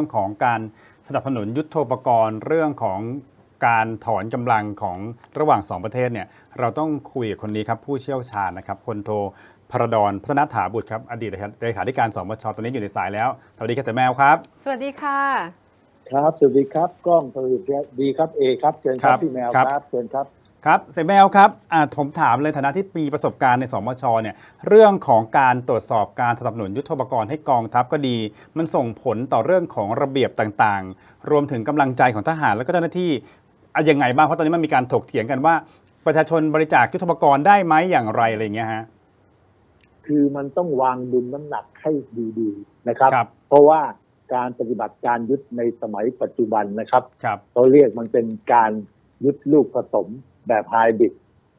รื่องของการสนับสนุนยุทโธปกรณ์เรื่องของการถอนกำลังของระหว่างสองประเทศเนี่ยเราต้องคุยกับคนนี้ครับผู้เชี่ยวชาญนะครับพลโทพระดอนพัฒนาถาบุตรครับอดีตเลขาธิการสมชตอนนี้อยู่ในสายแล้วสวัสดีครับแต่แมวครับ สวัสดีค่ะ ครับสวัสดีครับกล้องสวัสดีครับเอครับเชิญคครัรับบพี่แมวครับครับเชิญครับ ครับเสแมวครับอ่าผมถามเลยฐานะที่มีประสบการณ์ในสมชเนี่ยเรื่องของการตรวจสอบการสนับสนุนยุทโธปกรณ์ให้กองทัพก็ดี มันส่งผลต่อเรื่องของระเบียบต่างๆ รวมถึงกำลังใจของทหารแล้วก็เจ้าหน้าที่อะยังไงบ้างเพราะตอนนี้มันมีการถกเถียงกันว่า ประชาชนบริจาคยุทโธปกรณ์ได้ไหมอย่างไรอะไรอย่างเงี้ยฮะคือมันต้องวางดุลน้ำหนักให้ดีๆนะครับครับเพราะว่าการปฏิบัติการยุทธในสมัยปัจจุบันนะครับครับเขาเรียกมันเป็นการยุทธลูกผสม แบบไฮบริด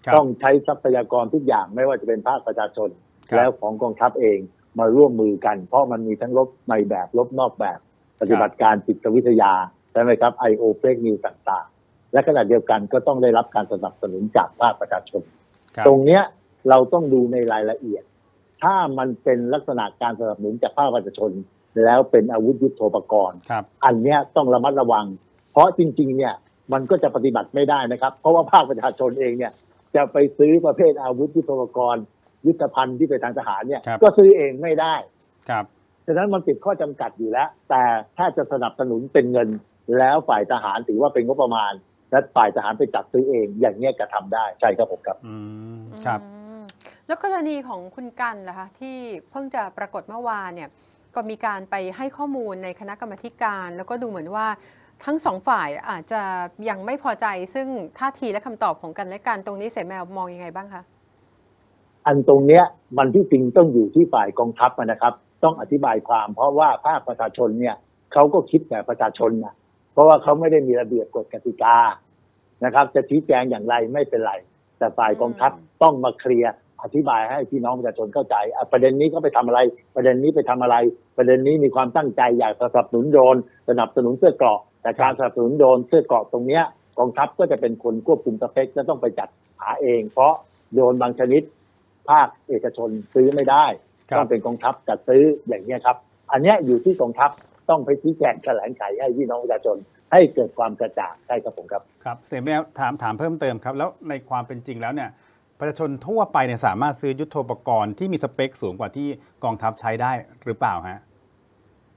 ครับต้องใช้ทรัพยากรทุกอย่างไม่ว่าจะเป็นภาคประชาชนครับแล้วของกองทัพเองมาร่วมมือกัน เพราะมันมีทั้งลบในแบบลบนอกแบบ ปฏิบัติการจิตวิทยาใช่ไหมครับ I.O. fake news ต่างๆ และขณะเดียวกันก็ต้องได้รับการสนับสนุนจากภาคประชาชนครับตรงเนี้ยเราต้องดูในรายละเอียด ถ้ามันเป็นลักษณะการสนับสนุนจากภาคประชาชน แล้วเป็นอาวุธยุโทโธปกรณ์ครับอันเนี้ยต้องระมัดระวัง เพราะจริง ๆ เนี่ย มันก็จะปฏิบัติไม่ได้นะครับ เพราะว่าภาคประชาชนเองเนี่ย จะไปซื้อประเภทอาวุธยุโทโธปกรณ์ ยุทธภัณฑ์ที่เป็นทางทหารเนี่ยครับก็ซื้อเองไม่ได้ครับฉะนั้นมันติดข้อจำกัดอยู่แล้ว แต่ถ้าจะสนับสนุนเป็นเงิน แล้วฝ่ายทหารถือว่าเป็นงบประมาณ และฝ่ายทหารไปจัดซื้อเอง อย่างเนี้ยกระทำได้ใช่ครับผมครับอืมครับอืมแล้วกรณีของคุณกันล่ะคะที่เพิ่งจะปรากฏเมื่อวานเนี่ยก็มีการไปให้ข้อมูลในคณะกรรมาธิการ แล้วก็ดูเหมือนว่า ทั้งสองฝ่ายอาจจะยังไม่พอใจซึ่งท่าทีและคำตอบของกันและกันตรงนี้เสแมวมองยังไงบ้างคะอันตรงเนี้ยมันที่จริงต้องอยู่ที่ฝ่ายกองทัพนะครับ ต้องอธิบายความ เพราะว่าภาคประชาชนเนี่ยเขาก็คิดแบบประชาชนนะเพราะว่าเขาไม่ได้มีระเบียบกฎกติกานะครับ จะชี้แจงอย่างไรไม่เป็นไร แต่ฝ่ายกองทัพต้องมาเคลียร์อธิบายให้พี่น้องประชาชนเข้าใจ ประเด็นนี้เขาไปทำอะไร ประเด็นนี้ไปทำอะไร ประเด็นนี้มีความตั้งใจอยากสนับสนุนโดรนสนับสนุนเสื้อเกราะ แต่การสนับสนุนโดรนเสื้อเกราะตรงเนี้ยกองทัพก็จะเป็นคนควบคุมสเปคและต้องไปจัดหาเอง เพราะโดรนบางชนิด ภาคเอกชนซื้อไม่ได้ ครับ ต้องเป็นกองทัพจัดซื้ออย่างนี้ยครับ อันเนี้ยอยู่ที่กองทัพต้องไปชี้แจงแถลงไขให้พี่น้องประชาชน ให้เกิดความกระจ่างใช่ครับผมครับ ครับเสแมวถามถามเพิ่มเติมครับ แล้วในความเป็นจริงแล้วเนี่ยประชาชนทั่วไปเนี่ยสามารถซื้อยุทโธปกรณ์ที่มีสเปคสูงกว่าที่กองทัพใช้ได้หรือเปล่าฮะ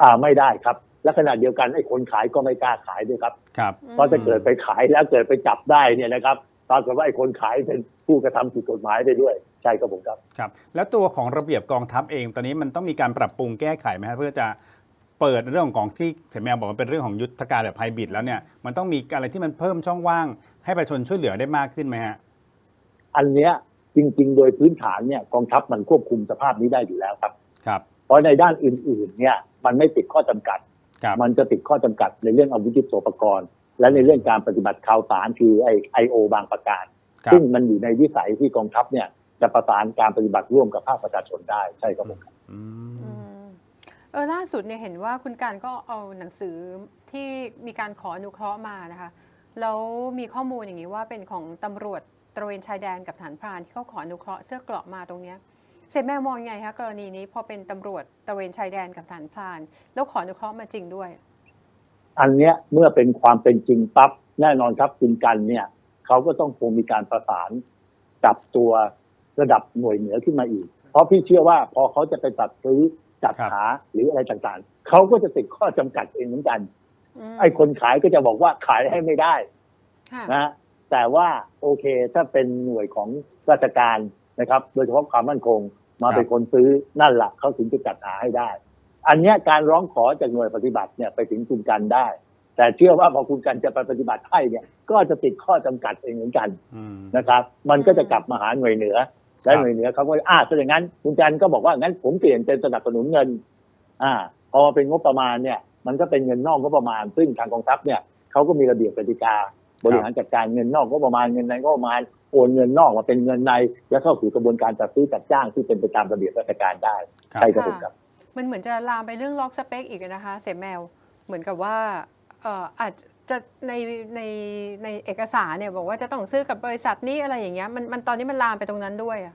อ่าไม่ได้ครับ และขณะเดียวกันไอ้คนขายก็ไม่กล้าขายด้วยครับ ครับเพราะถ้าเกิดไปขายแล้วเกิดไปจับได้เนี่ยนะครับปรากฏว่าไอ้คนขายเป็นผู้กระทำผิดกฎหมายไปด้วย ใช่ครับผมครับครับ แล้วตัวของระเบียบกองทัพเอง ตอนนี้มันต้องมีการปรับปรุงแก้ไขไหมครับเพื่อจะเปิดเรื่องของที่เสแมวบอกว่าเป็นเรื่องของยุทธการแบบไฮบริดแล้วเนี่ยมันต้องมีอะไรที่มันเพิ่มช่องว่าง ให้ประชาชนช่วยเหลือได้มากขึ้นไหมฮะอันเนี้ยจริง ๆ โดยพื้นฐานเนี่ยกองทัพมันควบคุมสภาพนี้ได้อยู่แล้วครับครับ เพราะในด้านอื่นๆเนี่ยมันไม่ติดข้อจำกัดครับ มันจะติดข้อจำกัดในเรื่องอาวุธยุทโธปกรณ์ และในเรื่องการปฏิบัติข่าวสารคือไอไอโอบางประการครับซึ่งมันอยู่ในวิสัยที่กองทัพเนี่ยจะประสานการปฏิบัติร่วมกับภาคประชาชนได้ใช่ครับผมอือืมมเออล่าสุดเนี่ยเห็นว่าคุณการก็เอาหนังสือที่มีการขออนุเคราะห์มานะคะแล้วมีข้อมูลอย่างนี้ว่าเป็นของตำรวจตระเวนชายแดนกับฐานพรานที่เขาขออนุเคราะห์เสื้อเกราะมาตรงเนี้ย เสร็จแม่มองยังไงคะกรณีนี้พอเป็นตำรวจตระเวนชายแดนกับฐานพราน แล้วขออนุเคราะห์มาจริงด้วย อันเนี้ยเมื่อเป็นความเป็นจริงปั๊บแน่นอนครับคุณกันเนี่ยเขาก็ต้องคงมีการประสานกับตัวระดับหน่วยเหนือขึ้นมาอีก เพราะพี่เชื่อว่าพอเขาจะไปตัดซื้อจัดครับหาหรืออะไรต่างๆ เขาก็จะติดข้อจำกัดเองเหมือนกันมไอ้คนขายก็จะบอกว่าขายให้ไม่ได้ค่ะนะแต่ว่าโอเคถ้าเป็นหน่วยของราชการ นะครับ โดยเฉพาะความมั่นคง มาเป็นคนซื้อนั่นแหละเขาถึงจะจัดหาให้ได้ อันเนี้ยการร้องขอจากหน่วยปฏิบัติเนี่ยไปถึงคุณกันได้ แต่เชื่อว่าพอคุณกันจะไปปฏิบัติให้เนี่ย ก็จะติดข้อจำกัดเองเหมือนกันอืมนะครับ มันก็จะกลับมาหาหน่วยเหนือและครับหน่วยเหนือเขาก็อ่าถ้าอย่างนั้นคุณกันก็บอกว่างั้นผมเปลี่ยนเป็นสนับสนุนเงิน อ่า พอมาเป็นงบประมาณเนี่ย มันก็เป็นเงินนอกงบประมาณ ซึ่งทางกองทัพเนี่ยเขาก็มีระเบียบกติกาบริหารจัดการเงินนอกงบประมาณเงินในงบประมาณ โอนเงินนอกมาเป็นเงินใน และเข้าสู่กระบวนการจัดซื้อจัดจ้างที่เป็นไปตามระเบียบราชการได้ครับใช่ครับผมครับ มันเหมือนจะลามไปเรื่องล็อกสเปคอีกนะคะ เสแมวเหมือนกับว่าเอ่ออาจจะในในในเอกสารเนี่ยบอกว่าจะต้องซื้อกับบริษัทนี้อะไรอย่างเงี้ยมันมันตอนนี้มันลามไปตรงนั้นด้วยอะ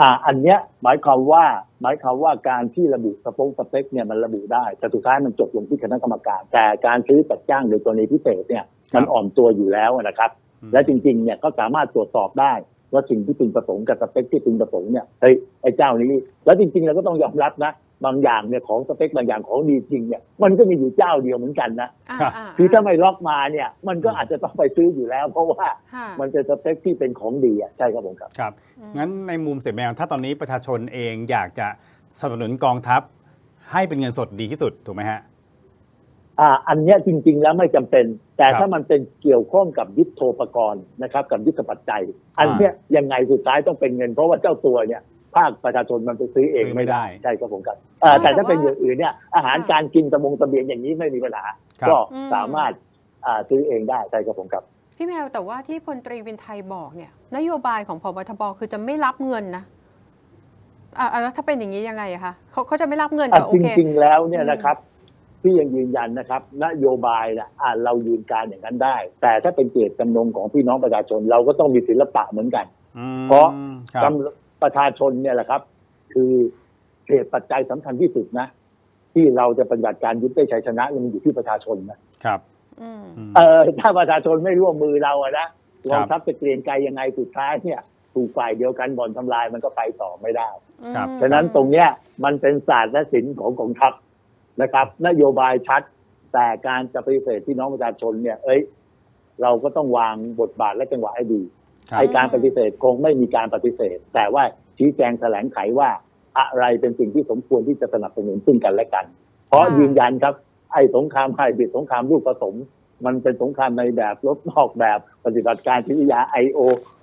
อ่าอันเนี้ยหมายความว่าหมายความว่าการที่ระบุสปงสเปคเนี่ยมันระบุได้ แต่สุดท้ายมันจบลงที่คณะกรรมการ แต่การซื้อจัดจ้างโดยกรณีพิเศษเนี่ยมันอ่อนตัวอยู่แล้วนะครับอืม และจริงๆเนี่ยก็สามารถตรวจสอบได้ว่าสิ่งที่พึงประสงค์กับสเปคที่พึงประสงค์เนี่ยเฮ้ยไอ้เจ้านี้แล้วจริงๆเราก็ต้องยอมรับนะ บางอย่างเนี่ยของสเปคบางอย่างของดีจริงเนี่ยมันก็มีอยู่เจ้าเดียวเหมือนกันนะอ่าครับอ่าคือถ้าไม่ล็อกมาเนี่ย มันก็อาจจะต้องไปซื้ออยู่แล้ว เพราะว่าค่ะมันเป็นสเปคที่เป็นของดีอะใช่ครับผมครับครับอืมงั้นในมุมเสียแมวถ้าตอนนี้ประชาชนเองอยากจะสนับสนุนกองทัพให้เป็นเงินสดดีที่สุดถูกไหมฮะ อ่าอันเนี้ยจริง ๆ แล้วไม่จำเป็น แต่ครับถ้ามันเป็นเกี่ยวข้องกับยุทโธปกรณ์นะครับ กับยุทธปัจจัย อันเนี้ยยังไงสุดท้ายต้องเป็นเงิน เพราะว่าเจ้าตัวเนี่ยภาคประชาชนมันไปซื้อเองซื้อไม่ได้ใช่ครับผมครับอ่าแต่แต่ถ้าเป็นว่าอย่างอื่นเนี่ยอาหารการกินตะมงตะเบียงอย่างนี้ไม่มีปัญหาครับก็อืมสามารถอ่าซื้อเองได้ใช่ครับผมครับพี่แมวแต่ว่าที่พลตรีวินไทยบอกเนี่ย นโยบายของพบทบคือจะไม่รับเงินนะอ่าอ่าแล้วถ้าเป็นอย่างนี้ยังไงอะคะเขาเขาจะไม่รับเงินอะแต่โอจเคริงๆแล้วเนี่ยอืมนะครับ พี่ยังยืนยันนะครับ นโยบายนะอะเรายืนการอย่างนั้นได้ แต่ถ้าเป็นเจตจำนงของพี่น้องประชาชน เราก็ต้องมีศิลปะเหมือนกันอืมเพราะครับกำประชาชนเนี่ยแหละครับ คือเหตุปัจจัยสำคัญที่สุดนะ ที่เราจะปฏิบัติการยึดได้ชัยชนะเนี่ยมันอยู่ที่ประชาชนนะครับอืมอืมเออถ้าประชาชนไม่ร่วมมือเราอะนะคกรับองทัพจะเกรียงไกรยังไงสุดท้ายเนี่ยถูกฝ่ายเดียวกันบ่อนทำลายมันก็ไปต่อไม่ได้ครับอืมฉะนั้นตรงเนี้ยมันเป็นศาสตร์และศิลป์ของกองทัพ นะครับ นโยบายชัด แต่การจะปฏิเสธพี่น้องประชาชนเนี่ย เอ้ย เราก็ต้องวางบทบาทและจังหวะให้ดีครับไอการปฏิเสธคงไม่มีการปฏิเสธ แต่ว่าชี้แจงแถลงไขว่าอะไรเป็นสิ่งที่สมควรที่จะสนับสนุนซึ่งกันและกัน เพราะค่ะยืนยันครับ ไอ้สงครามไฮบริดสงครามลูกผสม มันเป็นสงครามในแบบลบนอกแบบปฏิบัติการทิยาไอโอ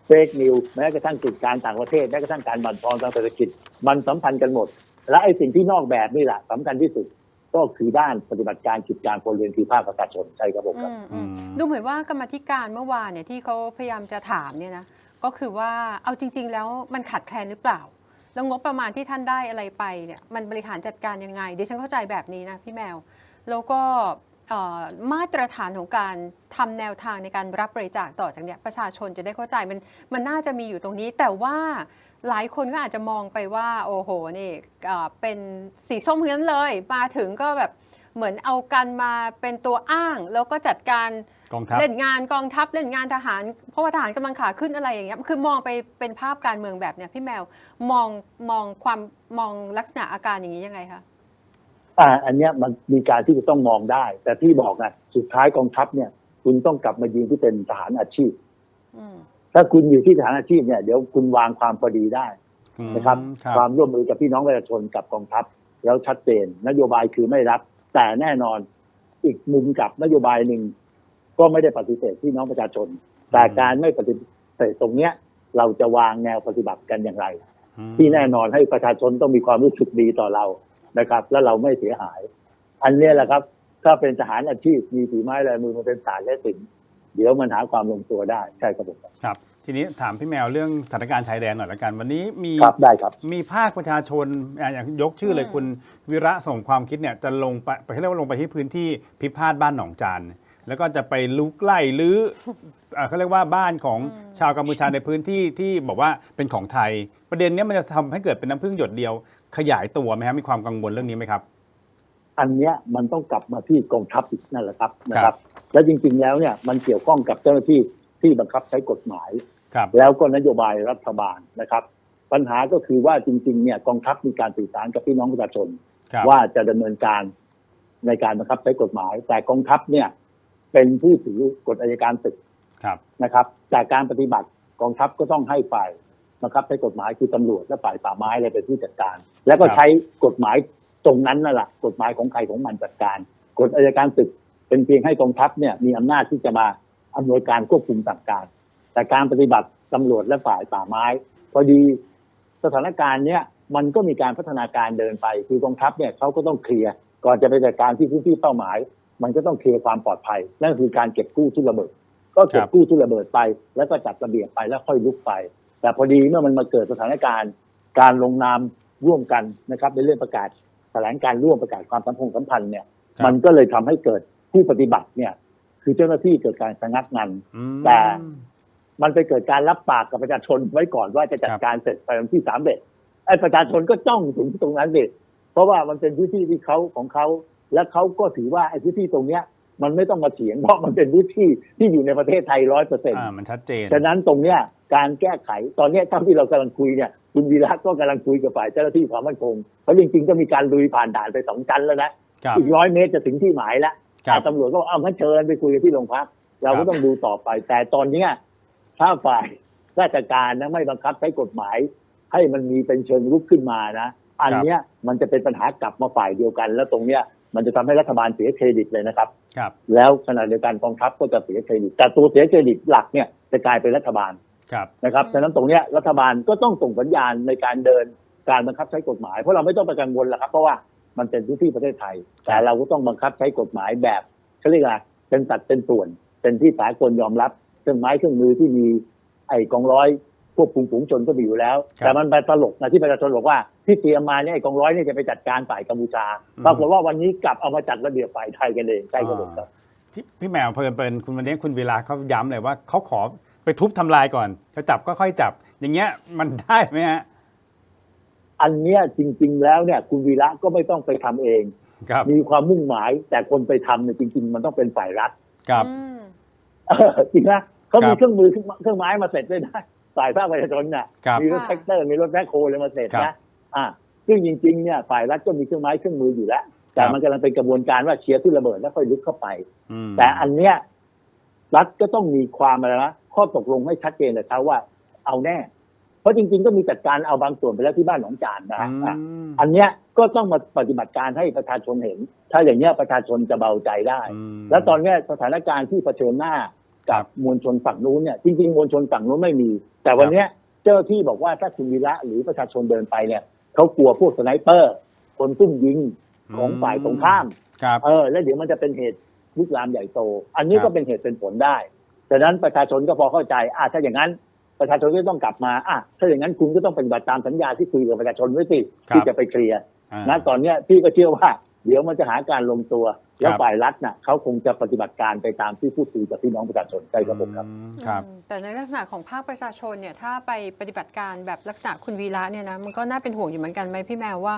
เฟกนิวแม้กระทั่งกิจการต่างประเทศแม้กระทั่งการบั่นทอนทางเศรษฐกิจ มันสัมพันธ์กันหมด และไอ้สิ่งที่นอกแบบนี่แหละสำคัญที่สุด ก็คือด้านปฏิบัติการกิจการพลเรือนคือภาคประชาชนใช่ครับผมครับอืมอืมอืมดูเหมือนว่ากรรมาธิการเมื่อวานเนี่ยที่เขาพยายามจะถามเนี่ยนะก็คือว่าเอาจริง ๆ แล้วมันขาดแคลนหรือเปล่า แล้วงบประมาณที่ท่านได้อะไรไปเนี่ยมันบริหารจัดการยังไงดิฉันเข้าใจแบบนี้นะพี่แมว แล้วก็เอ่อมาตรฐานของการทำแนวทางในการรับบริจาคต่อจากเนี้ยประชาชนจะได้เข้าใจมันมันน่าจะมีอยู่ตรงนี้ แต่ว่า หลายคนก็อาจจะมองไปว่า โอ้โหนี่เอ่อเป็นสีส้มทั้งนั้นเลย มาถึงก็แบบเหมือนเอากันมาเป็นตัวอ้าง แล้วก็จัดการกองทัพเล่นงานกองทัพเล่นงานทหาร เพราะว่าทหารกำลังขาขึ้นอะไรอย่างเงี้ยคือมองไปเป็นภาพการเมืองแบบเนี้ยพี่แมวมองมองความมองลักษณะอาการอย่างนี้ยังไงคะอ่าอันเนี้ยมันมีการที่จะต้องมองได้ แต่ที่บอกนะสุดท้ายกองทัพเนี่ย คุณต้องกลับมายืนที่เป็นทหารอาชีพอืม ถ้าคุณอยู่ที่ทหารอาชีพเนี่ยเดี๋ยวคุณวางความพอดีได้อืมนะครับครับ ความร่วมมือกับพี่น้องประชาชนกับกองทัพ แล้วชัดเจน นโยบายคือไม่รับ แต่แน่นอนอีกมุมกับนโยบายหนึ่งก็ไม่ได้ปฏิเสธพี่น้องประชาชน แต่การไม่ปฏิเสธตรงเนี้ย เราจะวางแนวปฏิบัติกันอย่างไรอืมที่แน่นอนให้ประชาชนต้องมีความรู้สึกดีต่อเรานะครับ และเราไม่เสียหาย อันเนี้ยแหละครับ ถ้าเป็นทหารอาชีพมีฝีไม้ลายมือมาเป็นศาสตร์และศิลป์ เดี๋ยวมันหาความลงตัวได้ใช่ครับผมครับ ทีนี้ถามพี่แมวเรื่องสถานการณ์ชายแดนหน่อยละกัน วันนี้มีครับได้ครับมีภาคประชาชนอะอย่างยกชื่อเลยอืมคุณวิระส่งความคิดเนี่ยจะลงไปเขาเรียกว่าลงไปที่พื้นที่พิพาทบ้านหนองจานแล้วก็จะไปลุกไล่หรืออะเขาเรียกว่าบ้านของชาวกัมพูชาในพื้นที่ที่บอกว่าเป็นของไทย ประเด็นเนี้ยมันจะทำให้เกิดเป็นน้ำพึ่งหยดเดียว ขยายตัวไหมครับมีความกังวลเรื่องนี้ไหมครับ อันเนี้ยมันต้องกลับมาที่กองทัพอีกนั่นแหละครับนะคครัรับบและจริง ๆ แล้วเนี่ยมันเกี่ยวข้องกับเจ้าหน้าที่ที่บังคับใช้กฎหมายครับแล้วก็นโยบายรัฐบาลนะครับ ปัญหาก็คือว่าจริง ๆ เนี่ยกองทัพมีการสื่อสารกับพี่น้องประชาชนครับว่าจะดำเนินการในการบังคับใช้กฎหมาย แต่กองทัพเนี่ยเป็นผู้ถือกฎอัยการศึกครับนะครับ จากการปฏิบัติกองทัพก็ต้องให้ฝ่ายบังคับใช้กฎหมายคือตำรวจและฝ่ายป่าไม้อะไรเป็นผู้จัดการ แล้วก็ครับใช้กฎหมาย ตรงนั้นนั่นแหละกฎหมายของใครของมันจัดการกฎอัยการศึกเป็นเพียงให้กองทัพเนี่ยมีอำนาจที่จะมาอำนวยการควบคุมสั่งการ แต่การปฏิบัติตำรวจและฝ่ายป่าไม้ พอดีสถานการณ์เนี้ยมันก็มีการพัฒนาการเดินไป คือกองทัพเนี่ยเขาก็ต้องเคลียร์ก่อนจะไปจัดการที่พื้นที่เป้าหมาย มันก็ต้องเคลียร์ความปลอดภัย นั่นคือการเก็บกู้ทุนระเบิด ก็เก็บกู้ทุนระเบิดไป แล้วก็จัดระเบียบไปแล้วค่อยลุกไป แต่พอดีเมื่อมันมาเกิดสถานการณ์ การลงนามร่วมกันนะครับในเรื่องประกาศ ถลงการร่วมประกาศความสัมพันธ์สัมพันธ์เนี่ยครับมันก็เลยทำให้เกิดผู้ปฏิบัติเนี่ย คือเจ้าหน้าที่เกิดการชะงักงันอืมแต่มันไปเกิดการรับปากกับประชาชนไว้ก่อนว่าจะจัดการเสร็จภายในวันที่สามเด็ดไอ้ประชาชนก็จ้องถึงตรงนั้นสิเพราะว่ามันเป็นพื้นที่ที่เขาของเขาและเขาก็ถือว่าไอ้พื้นที่ตรงเนี้ย มันไม่ต้องมาเถียงเพราะมันเป็นพื้นที่ที่อยู่ในประเทศไทยร้อยเปอร์เซ็นต์อ่ามันชัดเจน ฉะนั้นตรงเนี้ยการแก้ไขตอนเนี้ยเท่าที่เรากำลังคุยเนี่ยคุณวีระก็กำลังคุยกับฝ่ายเจ้าหน้าที่ความมั่นคงเพราะจริงๆก็มีการลุยผ่านด่านไปสองชั้นแล้วนะครับอีกร้อยเมตรจะถึงที่หมายแล้วครับอ่าตำรวจก็บอกเอางั้นเชิญไปคุยกันที่โรงพักเราครัก็บต้องดูต่อไป แต่ตอนเนี้ยถ้าฝ่ายราชการนะไม่บังคับใช้กฎหมาย ให้มันมีเป็นเชิงรุกขึ้นมานะ อันเนี้ยมันจะเป็นปัญหากลับมาฝ่ายเดียวกัน แล้วตรงเนี้ย มันจะทำให้รัฐบาลเสียเครดิตเลยนะครับครับ แล้วขณะเดียวกันกองทัพก็จะเสียเครดิต แต่ตัวเสียเครดิตหลักเนี่ยจะกลายเป็นรัฐบาลครับนะครับอืมฉะนั้นตรงเนี้ยรัฐบาลก็ต้องส่งสัญญาณในการเดินการบังคับใช้กฎหมาย เพราะเราไม่ต้องไปกังวลแล้วครับ เพราะว่ามันเป็นพื้นที่ประเทศไทย แต่เราก็ต้องบังคับใช้กฎหมายแบบเขาเรียกอะไรเป็นตัดเป็นส่วน เป็นที่สากลยอมรับ เครื่องไม้เครื่องมือที่มีไอ้กองร้อย ควบคุมฝูงชนก็มีอยู่แล้วครับแต่มันไปตลกนะที่ประชาชนบอกว่าที่เตรียมมาเนี่ยไอ้กองร้อยเนี่ยจะไปจัดการฝ่ายกัมพูชาอืมปรากฏว่าวันนี้กลับเอามาจัดระเบียบฝ่ายไทยกันเองใช่ครับผมครับที่พี่แมวเพลินเป็นคุณวันนี้คุณเวลาเขาย้ำเลยว่าเขาขอไปทุบทำลายก่อนจะจับก็ค่อยจับ อย่างเงี้ยมันได้ไหมฮะอันเนี้ยจริง ๆ แล้วเนี่ยคุณวีระก็ไม่ต้องไปทำเองครับมีความมุ่งหมายแต่คนไปทำเนี่ยจริง ๆ มันต้องเป็นฝ่ายรัฐครับอืมเออจริงนะเขาคมีรับเครื่องมือเครื่องไม้มาเสร็จด้วยนะ ฝ่ายภาคประชาชนน่ะครับมีรถค่ะแท็กเตอร์มีรถแบ็คโฮเลยมาเสร็จครันะบอ่าซึ่งจริงๆเนี่ยฝ่ายรัฐก็มีเครื่องไม้เครื่องมืออยู่แล้ว แต่ครับมันกำลังเป็นกระบวนการว่าเชียร์ที่ระเบิดแล้วค่อยลุกเข้าไปอืมแต่อันเนี้ยรัฐก็ต้องมีความอะไรนะข้อตกลงให้ชัดเจนเลยครับว่าเอาแน่ เพราะจริง ๆ ก็มีจัดการเอาบางส่วนไปแล้วที่บ้านหนองจานนะอือะมอันเนี้ยก็ต้องมาปฏิบัติการให้ประชาชนเห็น ถ้าอย่างเนี้ยประชาชนจะเบาใจได้อืมแล้วตอนเนี้ยสถานการณ์ที่เผชิญหน้าครั กับบมวลชนฝั่งนู้นเนี่ยจริงๆมวลชนฝั่งนู้นไม่มี แต่วันเนี้ยเจ้าหน้าที่บอกว่าถ้าคุณวีระหรือประชาชนเดินไปเนี่ยเขากลัวพวกสไนเปอร์ คนซุ่มยิงของฝ่ายตรงข้ามครับเออ แล้วเดี๋ยวมันจะเป็นเหตุลุกลามใหญ่โต อันนี้ครัก็บเป็นเหตุเป็นผลได้ดังนั้นประชาชนก็พอเข้าใจอะถ้าอย่างนั้นประชาชนก็ต้องกลับมาอะถ้าอย่างนั้นคุณก็ต้องปฏิบัติตามสัญญาที่คุยกับประชาชนไว้สิที่จะไปเคลียร์อ่านะตอนเนี้ยพี่ก็เชื่อว่า เดี๋ยวมันจะหาการลงตัว แล้วครับฝ่ายรัฐน่ะเขาคงจะปฏิบัติการไปตามที่พูดคุยกับพี่น้องประชาชนใช่ครับผมครับอืมครับอืมแต่ในลักษณะของภาคประชาชนเนี่ยถ้าไปปฏิบัติการแบบลักษณะคุณวีระเนี่ยนะมันก็น่าเป็นห่วงอยู่เหมือนกันไหมพี่แมวว่า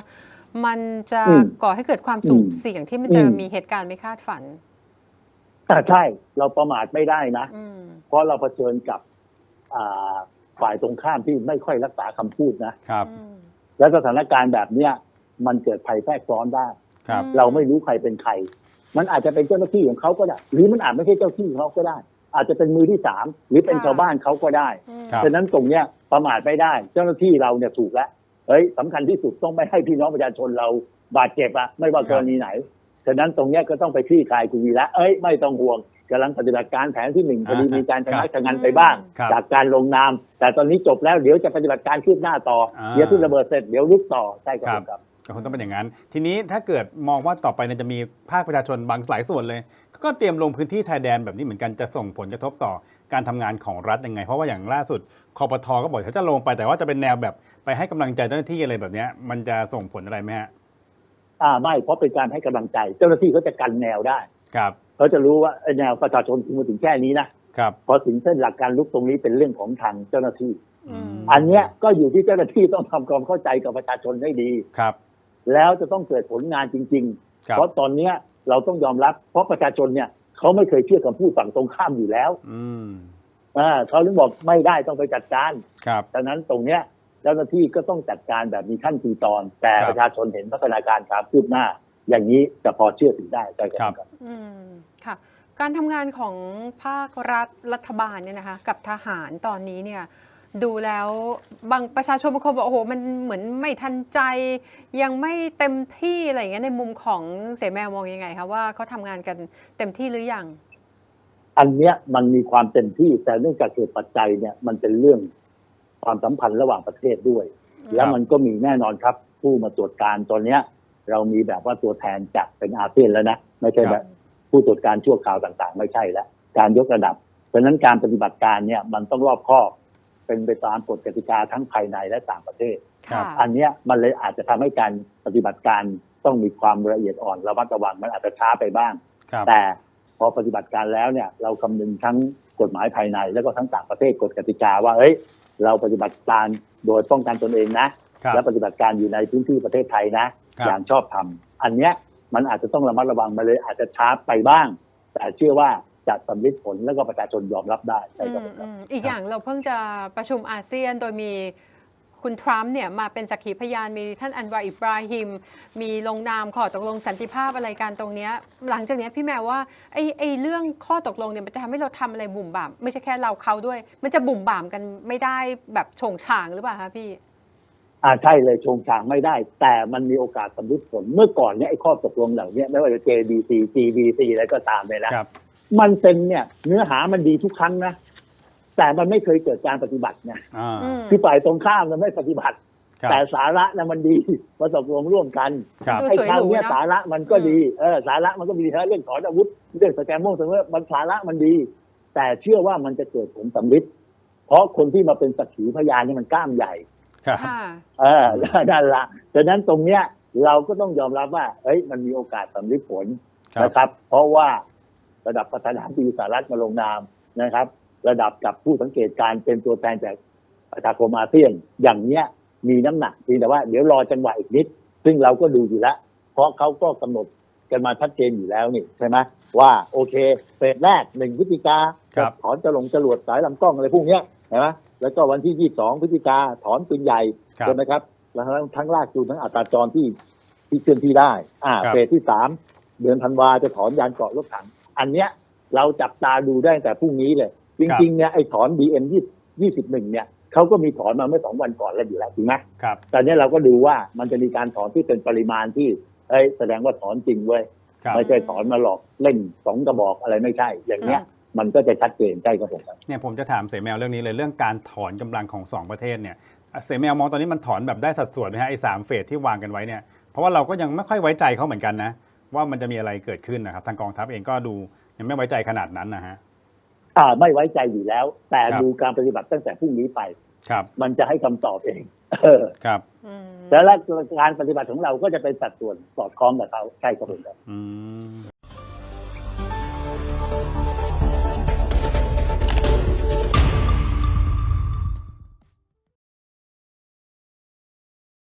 มันจะอืมก่อให้เกิดความสุ่มอืมเสี่ยงที่มันจะอืมมีเหตุการณ์ไม่คาดฝันอะใช่เราประมาทไม่ได้นะอืมเพราะเราเผชิญกับอ่าฝ่ายตรงข้ามที่ไม่ค่อยรักษาคำพูดนะครับอืมและสถานการณ์แบบเนี้ยมันเกิดภัยแทรกซ้อนได้ ครับอืมเราไม่รู้ใครเป็นใคร มันอาจจะเป็นเจ้าหน้าที่ของเขาก็ได้ หรือมันอาจไม่ใช่เจ้าที่ของเขาก็ได้ อาจจะเป็นมือที่สามหรือเป็นชาวบ้านเขาก็ได้อืมครับ ฉะนั้นตรงเนี้ยประมาทไม่ได้ เจ้าหน้าที่เราเนี่ยถูกแล้วเฮ้ยสำคัญที่สุดต้องไม่ให้พี่น้องประชาชนเราบาดเจ็บอะไม่ว่ากรณีไหนฉะนั้นตรงเนี้ยก็ต้องไปคลี่คลายคุณวีระเอ้ยไม่ต้องห่วงกำลังปฏิบัติการแผนที่หนึ่งพอดีมีการชนะชะงันไปบ้าง ครับ จากการลงนาม แต่ตอนนี้จบแล้วเดี๋ยวจะปฏิบัติการคืบหน้าต่ออ่าเดี๋ยวที่ระเบิดเสร็จเดี๋ยวลุกต่อใช่ครับครับผมครับ ก็คงต้องเป็นอย่างนั้น ทีนี้ถ้าเกิดมองว่าต่อไปเนี่ยจะมีภาคประชาชนบางหลายส่วนเลย ก็เตรียมลงพื้นที่ชายแดนแบบนี้เหมือนกันจะส่งผลกระทบต่อการทำงานของรัฐยังไง เพราะว่าอย่างล่าสุดคอปทก็บอกเขาจะลงไปแต่ว่าจะเป็นแนวแบบไปให้กำลังใจเจ้าหน้าที่อะไรแบบเนี้ยมันจะส่งผลอะไรไหมฮะอ่าไม่เพราะเป็นการให้กำลังใจ เจ้าหน้าที่เขาจะกันแนวได้ครับเขาจะรู้ว่าไอ้แนวประชาชนถึงมาถึงแค่นี้นะครับพอถึงเส้นหลักการลุกตรงนี้เป็นเรื่องของทางเจ้าหน้าที่อืมอันเนี้ยก็อยู่ที่เจ้าหน้าที่ต้องทำความเข้าใจกับประชาชนให้ดีครับ แล้วจะต้องเกิดผลงานจริงครัๆบเพราะตอนเนี้ยเราต้องยอมรับ เพราะประชาชนเนี่ยเขาไม่เคยเชื่อคำพูดฝั่งตรงข้ามอยู่แล้ว อืมอ่าเขาถึงบอกไม่ได้ต้องไปจัดการครับดังนั้นตรงเนี้ยเจ้าหน้าที่ก็ต้องจัดการแบบมีขั้นมีตอน แต่ครับ ประชาชนเห็นพัฒนาการความคืบหน้า อย่างนี้จะพอเชื่อถือได้ใช่ครับครับ อืมค่ะ การทำงานของภาครัฐรัฐบาลเนี่ยนะคะ กับทหารตอนนี้เนี่ย ดูแล้วบางประชาชนบางคนบอกโอ้โหมันเหมือนไม่ทันใจ ยังไม่เต็มที่อะไรอย่างเงี้ยในมุมของเสแมวมองยังไงคะว่าเขาทำงานกันเต็มที่หรือยัง อันเนี้ยมันมีความเต็มที่แต่เนื่องจากเหตุปัจจัยเนี่ยมันเป็นเรื่องความสัมพันธ์ระหว่างประเทศด้วย แล้วมันก็มีแน่นอนครับ ผู้มาตรวจการตอนเนี้ย เรามีแบบว่าตัวแทนจากเป็นอาเซียนแล้วนะไม่ใช่ครับแบบผู้ตรวจการชั่วคราวต่างๆ ไม่ใช่แล้วการยกระดับ เพราะฉะนั้นการปฏิบัติการเนี่ยมันต้องรอบคอบ เป็นไปตามกฎกติกาทั้งภายในและต่างประเทศ ครับค่ะอันเนี้ยมันเลยอาจจะทำให้การปฏิบัติการต้องมีความละเอียดอ่อนระมัดระวังมันอาจจะช้าไปบ้าง ครับ แต่พอปฏิบัติการแล้วเนี่ยเราคำนึงทั้งกฎหมายภายใน แล้วก็ทั้งต่างประเทศกฎกติกาว่าเอ้ยเราปฏิบัติการโดยป้องกันตนเองนะ ครับ และปฏิบัติการอยู่ในพื้นที่ประเทศไทยนะ ครับ อย่างชอบธรรมอันเนี้ยมันอาจจะต้องระมัดระวังมาเลยอาจจะช้าไปบ้าง แต่เชื่อว่า จะสำลิดผลแล้วก็ประชาชนยอมรับได้ใช่ครับผมครับอืมอีกอย่างเราเพิ่งจะประชุมอาเซียนโดยมีคุณทรัมป์เนี่ยมาเป็นสักขีพยานมีท่านอันวาอิบราฮิม มีลงนามข้อตกลงสันติภาพอะไรกันตรงเนี้ยหลังจากเนี้ยพี่แมวว่าไอ้ไอ้เรื่องข้อตกลงเนี่ยมันจะทำให้เราทำอะไรบุ่มบ่าม ไม่ใช่แค่เราเขาด้วย มันจะบุ่มบ่ามกันไม่ได้แบบโฉงฉางหรือเปล่าคะพี่อ่าใช่เลยชงชางไม่ได้ แต่มันมีโอกาสสำลิดผลเมื่อก่อนเนี่ยไอ้ข้อตกลงเหล่านี้ไม่ว่าจะ JBC GBC อะไรก็ตามเลยนะครับ มันเป็นเนี่ย เนื้อหามันดีทุกครั้งนะแต่มันไม่เคยเกิดการปฏิบัติไงอ่า อืมคือฝ่ายตรงข้ามมันไม่ปฏิบัติ ครับแต่สาระนะมันดีมาตกลงร่วมกันครับ ดูไอ้สวยครั้หงรูเนี้ยเนอะสาระมันก็ดีเออสาระมันก็มีทั้งเรื่องถอนอาวุธเรื่องสแกมโมงแต่ว่ามันสาระมันดี แต่เชื่อว่ามันจะเกิดผลสำลิดเพราะคนที่มาเป็นสักขีพยานเนี่ยมันกล้ามใหญ่ ครับ ค่ะ เออนั่นละดังนั้นตรงเนี้ยเราก็ต้องยอมรับว่าเฮ้ย มันมีโอกาสสำลิดผลครับ นะครับ เพราะว่า ระดับประธานาธิบดีสหรัฐมาลงนามนะครับ ระดับกับผู้สังเกตการณ์เป็นตัวแทนจากประชาคมอาเซียนอย่างเนี้ยมีน้ำหนักเพียงแต่ว่าเดี๋ยวรอจังหวะอีกนิด ซึ่งเราก็ดูอยู่แล้ว เพราะเขาก็กำหนดกันมาชัดเจนอยู่แล้วนี่ใช่ไหมว่าโอเคเฟสแรกหนึ่งพฤศจิกาครับถอนจะลงจรวดสายลำกล้องอะไรพวกเนี้ยใช่ไหมแล้วก็วันที่ยี่สองพฤศจิกาถอนปืนใหญ่ครับใช่ไหมครับแล้วทั้งทั้งลากจูนทั้งอัตราจรที่ที่เคลื่อนที่ได้ อ่าครับเฟสที่สามเดือนธันวาจะถอนยานเกาะรถถัง อันเนี้ยเราจับตาดูได้ตั้งแต่พรุ่งนี้เลย จริงๆเนี่ยไอ้ถอน BM ยี่ยี่สิบหนึ่งเนี่ยเขาก็มีถอนมาเมื่อสองวันก่อนแล้วอยู่แล้วจริงไหมครับตอนนี้เราก็ดูว่ามันจะมีการถอนที่เป็นปริมาณที่เอ้ยแสดงว่าถอนจริงเว้ยครับไม่ใช่ถอนมาหลอกเล่นสองกระบอกอะไรไม่ใช่ อย่างเงี้ยมันก็จะชัดเจนใช่ครับผมครับเนี่ยผมจะถามเสแมวเรื่องนี้เลยเรื่องการถอนกำลังของสองประเทศเนี่ยเสแมวมองตอนนี้มันถอนแบบได้สัดส่วนไหมฮะไอ้สามเฟสที่วางกันไว้เนี่ยเพราะว่าเราก็ยังไม่ค่อยไว้ใจเขาเหมือนกันนะ ว่ามันจะมีอะไรเกิดขึ้นนะครับ ทางกองทัพเองก็ดูยังไม่ไว้ใจขนาดนั้นนะฮะอ่าไม่ไว้ใจอยู่แล้ว แต่ครับดูการปฏิบัติตั้งแต่พรุ่งนี้ไปครับ มันจะให้คำตอบเองเออครับอืมแล้วการปฏิบัติของเราก็จะเป็นสัดส่วนสอดคล้องกับเขาใช่ครับผมครับอืม